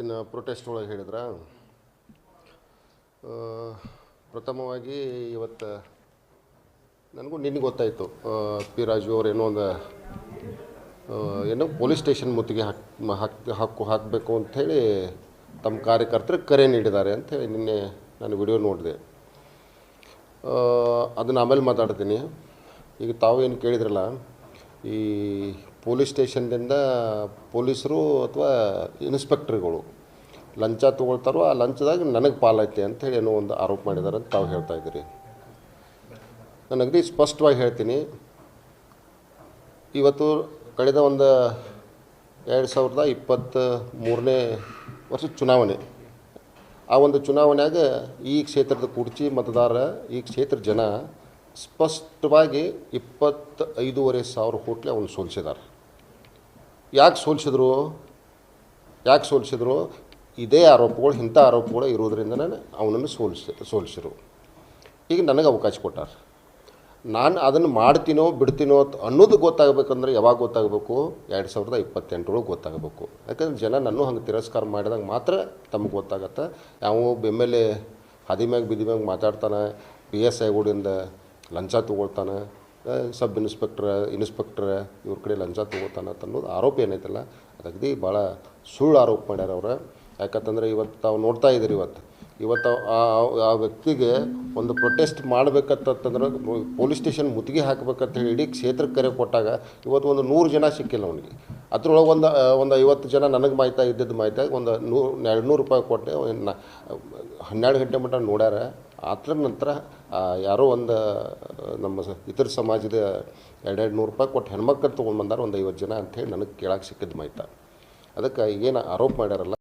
ಇನ್ನು ಪ್ರೊಟೆಸ್ಟ್ ಒಳಗೆ ಹೇಳಿದ್ರ? ಪ್ರಥಮವಾಗಿ ಇವತ್ತು ನನಗೂ ನಿನ್ಗೆ ಗೊತ್ತಾಯಿತು. ಪಿ ರಾಜು ಅವ್ರು ಏನೋ ಒಂದು ಏನೋ ಪೊಲೀಸ್ ಸ್ಟೇಷನ್ ಮುತ್ತಿಗೆ ಹಾಕ್, ಹಾಕಿ, ಹಾಕ್ ಹಾಕು ಹಾಕಬೇಕು ಅಂಥೇಳಿ ತಮ್ಮ ಕಾರ್ಯಕರ್ತರು ಕರೆ ನೀಡಿದ್ದಾರೆ ಅಂಥೇಳಿ ನಿನ್ನೆ ನಾನು ವಿಡಿಯೋ ನೋಡಿದೆ. ಅದನ್ನು ಆಮೇಲೆ ಮಾತಾಡ್ತೀನಿ. ಈಗ ತಾವು ಏನು ಕೇಳಿದ್ರಲ್ಲ, ಈ ಪೊಲೀಸ್ ಸ್ಟೇಷನ್ದಿಂದ ಪೊಲೀಸರು ಅಥವಾ ಇನ್ಸ್ಪೆಕ್ಟ್ರ್ಗಳು ಲಂಚ ತೊಗೊಳ್ತಾರೋ ಆ ಲಂಚದಾಗ ನನಗೆ ಪಾಲೈತೆ ಅಂಥೇಳಿ ಏನೋ ಒಂದು ಆರೋಪ ಮಾಡಿದ್ದಾರೆ ಅಂತ ತಾವು ಹೇಳ್ತಾ ಇದ್ದೀರಿ. ನಾನು ಅಗದಿ ಸ್ಪಷ್ಟವಾಗಿ ಹೇಳ್ತೀನಿ. ಇವತ್ತು ಕಳೆದ ಒಂದು ಎರಡು ಸಾವಿರದ ಇಪ್ಪತ್ತ ಮೂರನೇ ವರ್ಷದ ಚುನಾವಣೆ. ಆ ಒಂದು ಚುನಾವಣೆಯಾಗ ಈ ಕ್ಷೇತ್ರದ ಕುರ್ಚಿ ಮತದಾರ, ಈ ಕ್ಷೇತ್ರ ಜನ ಸ್ಪಷ್ಟವಾಗಿ ಇಪ್ಪತ್ತೈದೂವರೆ ಸಾವಿರ ಹೋಟ್ಲೆ ಅವನು ಸೋಲಿಸಿದ್ದಾರೆ ಯಾಕೆ ಸೋಲಿಸಿದ್ರು? ಯಾಕೆ ಸೋಲಿಸಿದ್ರು? ಇದೇ ಆರೋಪಗಳು, ಇಂಥ ಆರೋಪಗಳು ಇರೋದ್ರಿಂದನೇ ಅವನನ್ನು ಸೋಲಿಸಿ, ಸೋಲಿಸಿರು. ಈಗ ನನಗೆ ಅವಕಾಶ ಕೊಟ್ಟಾರ. ನಾನು ಅದನ್ನು ಮಾಡ್ತೀನೋ, ಬಿಡ್ತೀನೋ ಅನ್ನೋದು ಗೊತ್ತಾಗಬೇಕಂದ್ರೆ ಯಾವಾಗ ಗೊತ್ತಾಗಬೇಕು? ಎರಡು ಸಾವಿರದ ಇಪ್ಪತ್ತೆಂಟರೊಳಗೆ ಗೊತ್ತಾಗಬೇಕು. ಯಾಕಂದ್ರೆ ಜನ ನನ್ನೂ ಹಂಗೆ ತಿರಸ್ಕಾರ ಮಾಡಿದಾಗ ಮಾತ್ರ ತಮಗೆ ಗೊತ್ತಾಗತ್ತೆ. ಯಾವ ಎಂ ಎಲ್ ಮ್ಯಾಗ, ಬಿದಿ ಮ್ಯಾಗ ಮಾತಾಡ್ತಾನೆ ಪಿ ಎಸ್ ಐಗಳಿಂದ ಲಂಚ ತೊಗೊಳ್ತಾನೆ. ಸಬ್ ಇನ್ಸ್ಪೆಕ್ಟ್ರ ಇನ್ಸ್ಪೆಕ್ಟ್ರ ಇವ್ರ ಕಡೆ ಲಂಚ ತೊಗೋತಾನೆ ಅಂತ ಅನ್ನೋದು ಆರೋಪ ಏನೈತಲ್ಲ ಅದು ಭಾಳ ಸುಳ್ಳು ಆರೋಪ ಮಾಡ್ಯಾರ ಅವ್ರು. ಯಾಕಂತಂದ್ರೆ ಇವತ್ತು ತಾವು ನೋಡ್ತಾ ಇದ್ದೀರಿ ಇವತ್ತು ಇವತ್ತು ಆ ವ್ಯಕ್ತಿಗೆ ಒಂದು ಪ್ರೊಟೆಸ್ಟ್ ಮಾಡ್ಬೇಕಂತಂದ್ರೆ ಪೊಲೀಸ್ ಸ್ಟೇಷನ್ ಮುತ್ತಿಗೆ ಹಾಕ್ಬೇಕಂತ ಹೇಳಿ ಇಡೀ ಕ್ಷೇತ್ರಕ್ಕೆ ಕರೆ ಕೊಟ್ಟಾಗ ಇವತ್ತು ಒಂದು ನೂರು ಜನ ಸಿಕ್ಕಿಲ್ಲ ಅವನಿಗೆ. ಅದ್ರೊಳಗೆ ಒಂದು ಒಂದು ಐವತ್ತು ಜನ ನನಗೆ ಮಾಹಿತಿ ಇದ್ದಿದ್ದು ಮಾಹಿತಿ ಒಂದು ನೂರು ಎರಡು ನೂರು ರೂಪಾಯಿ ಕೊಟ್ಟೆ ಇನ್ನು ಹನ್ನೆರಡು ಗಂಟೆ ಮಟ್ಟ ನೋಡ್ಯಾರ. ಅದ್ರ ನಂತರ ಯಾರೋ ಒಂದು, ನಮ್ಮ ಇತರ ಸಮಾಜದ ಎರಡೆರಡು ನೂರು ರೂಪಾಯಿ ಕೊಟ್ಟು ಹೆಣ್ಮಕ್ಳು ತೊಗೊಂಡು ಬಂದಾರ ಒಂದು ಐವತ್ತು ಜನ ಅಂಥೇಳಿ ನನಗೆ ಕೇಳಕ್ಕೆ ಸಿಕ್ಕಿದ್ದು ಮಾಹಿತಿ. ಅದಕ್ಕೆ ಏನು ಆರೋಪ ಮಾಡ್ಯಾರಲ್ಲ.